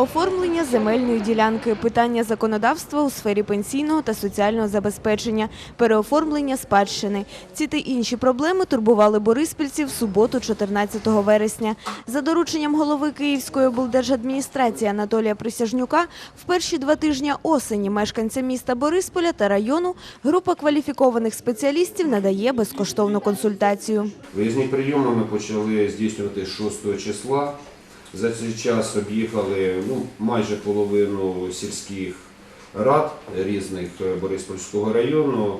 Оформлення земельної ділянки, питання законодавства у сфері пенсійного та соціального забезпечення, переоформлення спадщини. Ці та інші проблеми турбували бориспільців в суботу, 14 вересня. За дорученням голови Київської облдержадміністрації Анатолія Присяжнюка, в перші два тижні осені мешканцям міста Борисполя та району група кваліфікованих спеціалістів надає безкоштовну консультацію. Виїзні прийоми ми почали здійснювати 6 числа. За цей час об'їхали ну, майже половину сільських рад різних е, Бориспільського району.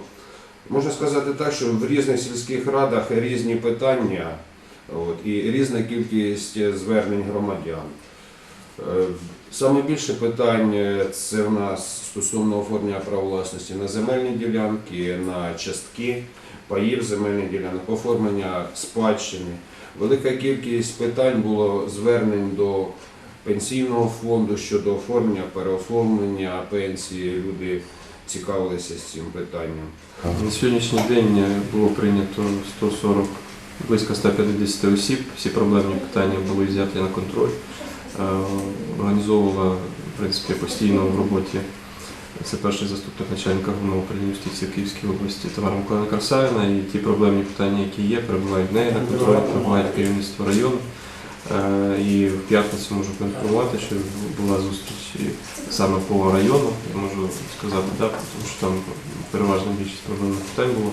Можна сказати так, що в різних сільських радах різні питання от, і різна кількість звернень громадян. Е, Саме більше питань е, це в нас стосовно оформлення права власності на земельні ділянки, на частки паїв земельних ділянок, оформлення спадщини. Велика кількість питань було звернень до пенсійного фонду щодо оформлення, переоформлення пенсії. Люди цікавилися з цим питанням. На сьогоднішній день е, було прийнято 140, близько 150 осіб. Всі проблемні питання були взяті на контроль. Е, Організовувала в принципі, постійно в роботі. Це перший заступник начальника головного управління юстиції Київській області Тамара Миколаївна Красавіна. І ті проблемні питання, які є, перебувають в неї на контролі, перебувають керівництво району. Е, І в п'ятницю можу поінформувати, що була зустріч саме по району. Я можу сказати так, тому що там переважна більшість проблемних питань було.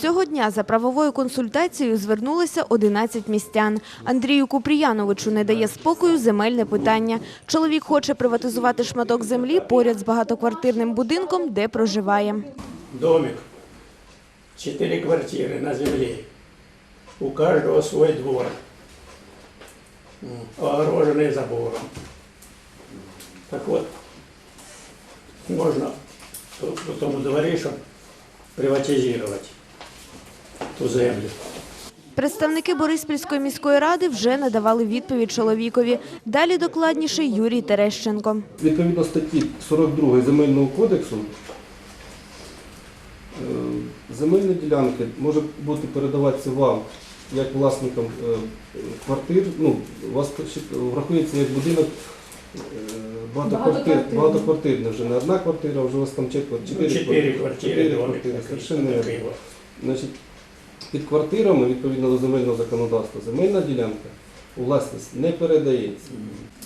Цього дня за правовою консультацією звернулося 11 містян. Андрію Купріяновичу не дає спокою земельне питання. Чоловік хоче приватизувати шматок землі поряд з багатоквартирним будинком, де проживає. домик, четыре квартиры на земле, у каждого свой двор, М, огороженный забором. Так вот, можно по по тому дворе, чтобы приватизировать ту землю. Представники Бориспільської міської ради вже надавали відповідь чоловікові. Далі докладніше Юрій Терещенко. Відповідно статті 42 Земельного кодексу е, земельні ділянки може бути передаватися вам як власникам е, квартир. Ну, вас врахується як будинок е, багатоквартир, багатоквартирний, вже не одна квартира, а вже у вас там четвер, Ну, чотири, квартири. Чотири квартири, совершенно. Значить, під квартирами, відповідно до земельного законодавства, земельна ділянка у власність не передається.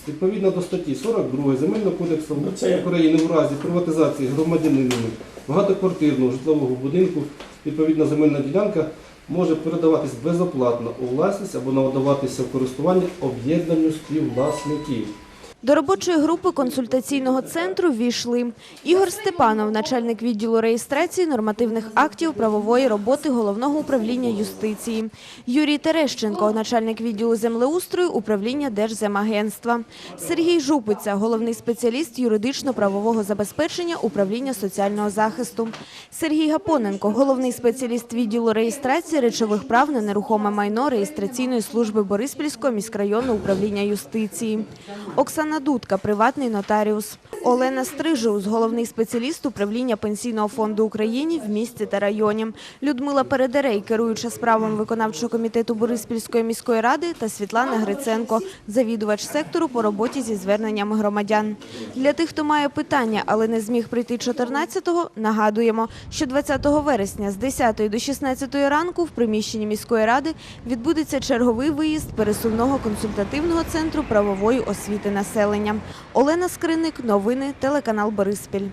Відповідно до статті 42 Земельного кодексу Ну, України в разі приватизації громадянинами багатоквартирного житлового будинку, відповідна земельна ділянка може передаватись безоплатно у власність або надаватися в користування об'єднанню співвласників. До робочої групи консультаційного центру ввійшли Ігор Степанов, начальник відділу реєстрації нормативних актів правової роботи Головного управління юстиції, Юрій Терещенко, начальник відділу землеустрою управління Держземагентства, Сергій Жупиця, головний спеціаліст юридично-правового забезпечення управління соціального захисту, Сергій Гапоненко, головний спеціаліст відділу реєстрації речових прав на нерухоме майно реєстраційної служби Бориспільського міськрайонного управління юстиції. Оксана Дудка, приватний нотаріус. Олена Стрижеус, головний спеціаліст управління Пенсійного фонду України в місті та районі. Людмила Передерей, керуюча справами виконавчого комітету Бориспільської міської ради та Світлана Гриценко, завідувач сектору по роботі зі зверненнями громадян. Для тих, хто має питання, але не зміг прийти 14-го, нагадуємо, що 20 вересня з 10 до 16 ранку в приміщенні міської ради відбудеться черговий виїзд пересувного консультативного центру правової освіти населення. Олена Скриник, новини, телеканал Бориспіль.